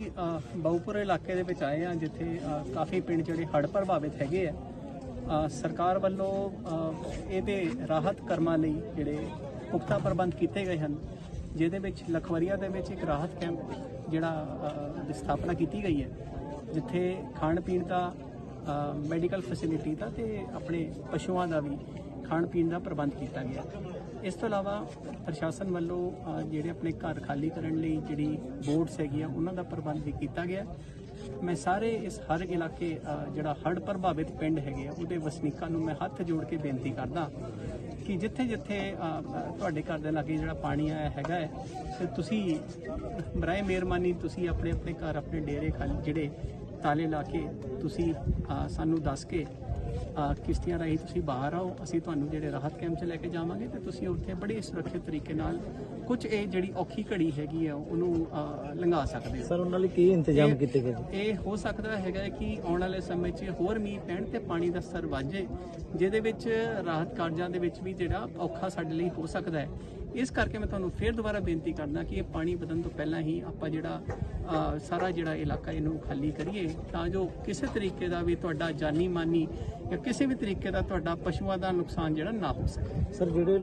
ਅ, ਇਲਾਕੇ ਦੇ ਵਿੱਚ ਆਏ ਆ ਜਿੱਥੇ ਕਾਫੀ ਪਿੰਡ ਜਿਹੜੇ ਹੜ੍ਹ ਪ੍ਰਭਾਵਿਤ ਹੈਗੇ ਆ। ਸਰਕਾਰ ਵੱਲੋਂ ਇਹਦੇ ਰਾਹਤ ਕਰਮਾਂ ਲਈ ਜਿਹੜੇ ਪੁਖਤਾ ਪ੍ਰਬੰਧ ਕੀਤੇ ਗਏ ਹਨ ਜਿਹਦੇ ਵਿੱਚ ਲਖਵਰੀਆ ਦੇ ਵਿੱਚ ਇੱਕ ਰਾਹਤ ਕੈਂਪ ਜਿਹੜਾ ਦੀ ਸਥਾਪਨਾ ਕੀਤੀ ਗਈ ਹੈ ਜਿੱਥੇ ਖਾਣ ਪੀਣ ਦਾ ਮੈਡੀਕਲ ਫੈਸਿਲਿਟੀ ਦਾ ਤੇ ਆਪਣੇ ਪਸ਼ੂਆਂ ਦਾ ਵੀ ਖਾਣ ਪੀਣ ਦਾ ਪ੍ਰਬੰਧ ਕੀਤਾ ਗਿਆ। ਇਸ ਤੋਂ ਇਲਾਵਾ ਪ੍ਰਸ਼ਾਸਨ ਵੱਲੋਂ ਜਿਹੜੇ ਆਪਣੇ ਘਰ ਖਾਲੀ ਕਰਨ ਲਈ ਜਿਹੜੀ ਬੋਰਡਸ ਹੈਗੀਆਂ, ਉਹਨਾਂ ਦਾ ਪ੍ਰਬੰਧ ਵੀ ਕੀਤਾ ਗਿਆ। ਮੈਂ ਸਾਰੇ ਇਸ ਹਰ ਇਲਾਕੇ ਜਿਹੜਾ ਹੜ੍ਹ ਪ੍ਰਭਾਵਿਤ ਪਿੰਡ ਹੈਗੇ ਆ, ਉਹਦੇ ਵਸਨੀਕਾਂ ਨੂੰ ਮੈਂ ਹੱਥ ਜੋੜ ਕੇ ਬੇਨਤੀ ਕਰਦਾ ਕਿ ਜਿੱਥੇ ਜਿੱਥੇ ਤੁਹਾਡੇ ਘਰ ਦੇ ਲਾਗੇ ਜਿਹੜਾ ਪਾਣੀ ਆਇਆ ਹੈਗਾ ਹੈ, ਤੇ ਤੁਸੀਂ ਬਰਾਏ ਮਿਹਰਬਾਨੀ ਤੁਸੀਂ ਆਪਣੇ ਆਪਣੇ ਘਰ, ਆਪਣੇ ਡੇਰੇ ਖਾਲੀ, ਜਿਹੜੇ ਤਾਲੇ ਲਾ ਕੇ ਤੁਸੀਂ ਸਾਨੂੰ ਦੱਸ ਕੇ ਕਿਸ਼ਤੀਆਂ ਰਾਹੀਂ ਤੁਸੀਂ ਬਾਹਰ ਆਓ ਅਸੀਂ ਤੁਹਾਨੂੰ ਜਿਹੜੇ ਰਾਹਤ ਕੈਂਪ 'ਚ ਲੈ ਕੇ ਜਾਵਾਂਗੇ ਤੇ ਤੁਸੀਂ ਉੱਥੇ ਬੜੇ ਸੁਰੱਖਿਅਤ ਤਰੀਕੇ ਨਾਲ ਕੁਝ ਇਹ ਜਿਹੜੀ ਔਖੀ ਘੜੀ ਹੈਗੀ ਆ ਉਹਨੂੰ ਲੰਘਾ ਸਕਦੇ ਹੋ ਸਰ ਉਹਨਾਂ ਲਈ ਕੀ ਇੰਤਜ਼ਾਮ ਕੀਤੇ ਗਏ? ਇਹ ਹੋ ਸਕਦਾ ਹੈਗਾ ਕਿ ਆਉਣ ਵਾਲੇ ਸਮੇਂ 'ਚ ਹੋਰ ਮੀਂਹ ਪੈਣ ਤੇ ਪਾਣੀ ਦਾ ਸਤਰ ਵੱਜੇ ਜਿਹਦੇ ਵਿੱਚ ਰਾਹਤ ਕਾਰਜਾਂ ਦੇ ਵਿੱਚ ਵੀ ਜਿਹੜਾ ਔਖਾ ਸਾਡੇ ਲਈ ਹੋ ਸਕਦਾ ਹੈ ਇਸ ਕਰਕੇ ਮੈਂ ਤੁਹਾਨੂੰ ਫੇਰ ਦੁਬਾਰਾ ਬੇਨਤੀ ਕਰਦਾ ਕਿ ਇਹ ਪਾਣੀ ਵਧਣ ਤੋਂ ਪਹਿਲਾਂ ਹੀ ਆਪਾਂ ਜਿਹੜਾ ਸਾਰਾ ਜਿਹੜਾ ਇਲਾਕਾ ਇਹਨੂੰ ਖਾਲੀ ਕਰੀਏ ਤਾਂ ਜੋ ਕਿਸੇ ਤਰੀਕੇ ਦਾ ਵੀ ਤੁਹਾਡਾ ਜਾਨੀ ਮਾਨੀ ਜਾਂ ਕਿਸੇ ਵੀ ਤਰੀਕੇ ਦਾ ਤੁਹਾਡਾ ਪਸ਼ੂਆਂ ਦਾ ਨੁਕਸਾਨ ਜਿਹੜਾ ਨਾ ਹੋ? ਸਕੇ ਸਰ, ਜਿਹੜੇ